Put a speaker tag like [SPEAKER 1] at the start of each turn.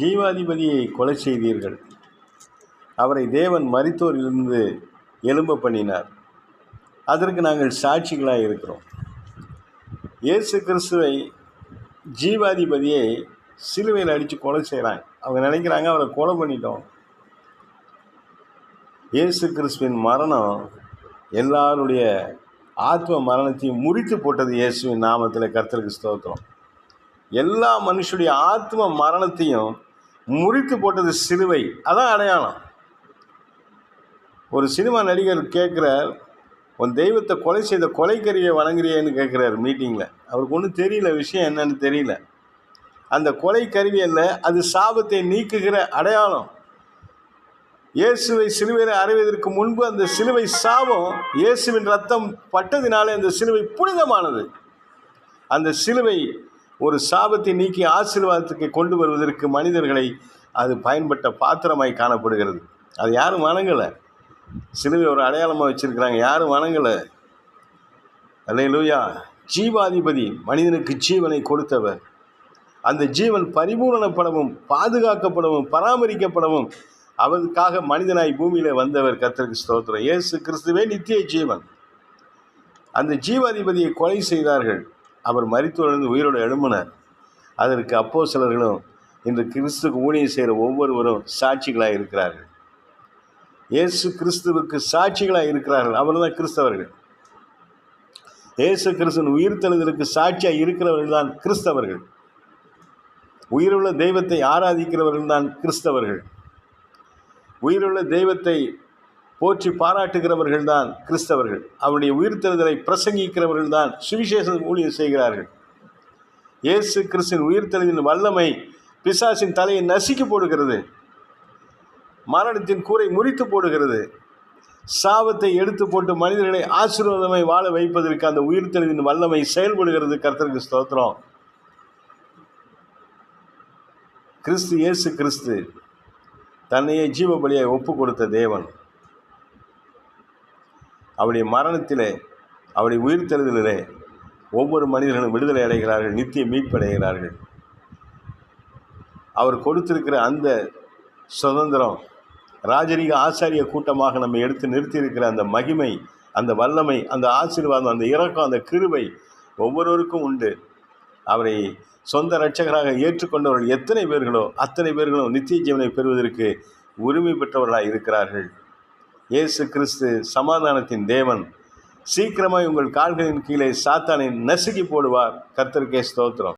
[SPEAKER 1] ஜீவாதிபதியை கொலை செய்தீர்கள். அவரை தேவன் மரித்தோரிலிருந்து எழும்ப பண்ணினார். அதற்கு நாங்கள் சாட்சிகளாக இருக்கிறோம். இயேசு கிறிஸ்துவை ஜீவாதிபதியை சிலுவையில் அடித்து கொலை செய்கிறாங்க. அவங்க நினைக்கிறாங்க அவரை கொலை பண்ணிட்டோம். இயேசு கிறிஸ்துவின் மரணம் எல்லாருடைய ஆத்ம மரணத்தையும் முறித்து போட்டது இயேசுவின் நாமத்தில் கர்த்தருக்கு ஸ்தோத்திரம். எல்லா மனுஷனுடைய ஆத்ம மரணத்தையும் முறித்து போட்டது சிலுவை. அதான் அடையாளம். ஒரு சினிமா நடிகர் கேட்குறார் உன் தெய்வத்தை கொலை செய்த கொலைக்கறியை வணங்குறியேன்னு கேட்குறாரு மீட்டிங்கில் அவருக்கு ஒன்றும் தெரியல விஷயம் என்னன்னு தெரியல. அந்த கொலை கருவி அல்ல அது சாபத்தை நீக்குகிற அடையாளம். இயேசுவை சிலுவையில் அறைவதற்கு முன்பு அந்த சிலுவை சாபம் இயேசுவின் ரத்தம் பட்டதினாலே அந்த சிலுவை புனிதமானது. அந்த சிலுவை ஒரு சாபத்தை நீக்கி ஆசீர்வாதத்துக்கு கொண்டு வருவதற்கு மனிதர்களை அது பயன்பட்ட பாத்திரமாய் காணப்படுகிறது. அது யாரும் வணங்கலை. சிலுவை ஒரு அடையாளமாக வச்சுருக்கிறாங்க. யாரும் வணங்கலை. அல்லையிலூயா ஜீவாதிபதி மனிதனுக்கு ஜீவனை கொடுத்தவர். அந்த ஜீவன் பரிபூரணப்படவும் பாதுகாக்கப்படவும் பராமரிக்கப்படவும் அவருக்காக மனிதனாய் பூமியில் வந்தவர் கர்த்தருக்கு ஸ்தோத்திரம். இயேசு கிறிஸ்துவே நித்திய ஜீவன். அந்த ஜீவாதிபதியை கொலை செய்தார்கள். அவர் மரித்தோர்ந்து உயிரோடு எழும்பினார். அதற்கு அப்போ சிலர்களும் இன்று கிறிஸ்துக்கு ஊழியம் செய்கிற ஒவ்வொருவரும் சாட்சிகளாக இருக்கிறார்கள். இயேசு கிறிஸ்துவுக்கு சாட்சிகளாக இருக்கிறார்கள். அவர் தான் கிறிஸ்தவர்கள். இயேசு கிறிஸ்துவின் உயிர்த்தெழுதலுக்கு சாட்சியாக இருக்கிறவர்கள் தான் கிறிஸ்தவர்கள். உயிருள்ள தெய்வத்தை ஆராதிக்கிறவர்கள் தான் கிறிஸ்தவர்கள். உயிருள்ள தெய்வத்தை போற்றி பாராட்டுகிறவர்கள் தான் கிறிஸ்தவர்கள். அவருடைய உயிர்த்தெழுதலை பிரசங்கிக்கிறவர்கள் தான் சுவிசேஷ ஊழியர் செய்கிறார்கள். இயேசு கிறிஸ்தின் உயிர்த்தெழுதின் வல்லமை பிசாசின் தலையை நசுக்கி போடுகிறது. மரணத்தின் கூரை முறித்து போடுகிறது. சாபத்தை எடுத்து போட்டு மனிதர்களை ஆசீர்வாதமாய் வாழ வைப்பதற்கு அந்த உயிர்த்தெழுதின் வல்லமை செயல்படுகிறது கர்த்தருக்கு ஸ்தோத்திரம். கிறிஸ்து இயேசு கிறிஸ்து தன்னையே ஜீவ பலியாய் ஒப்பு கொடுத்த தேவன். அவருடைய மரணத்திலே அவருடைய உயிர்த்தெழுதலிலே ஒவ்வொரு மனிதர்களும் விடுதலை அடைகிறார்கள் நித்திய மீட்படைகிறார்கள். அவர் கொடுத்திருக்கிற அந்த சுதந்திரம் ராஜரீக ஆசாரிய கூட்டமாக நம்ம எடுத்து நிறுத்தியிருக்கிற அந்த மகிமை அந்த வல்லமை அந்த ஆசீர்வாதம் அந்த இரக்கம் அந்த கிருவை ஒவ்வொருவருக்கும் உண்டு. அவரை சொந்த இரட்சகராக ஏற்றுக்கொண்டவர்கள் எத்தனை பேர்களோ அத்தனை பேர்களும் நித்திய ஜீவனை பெறுவதற்கு உரிமை பெற்றவர்களாக இருக்கிறார்கள் இயேசு கிறிஸ்து சமாதானத்தின் தேவன். சீக்கிரமாய் உங்கள் கால்களின் கீழே சாத்தானை நசுக்கி போடுவார். கர்த்தருக்கே ஸ்தோத்திரம்.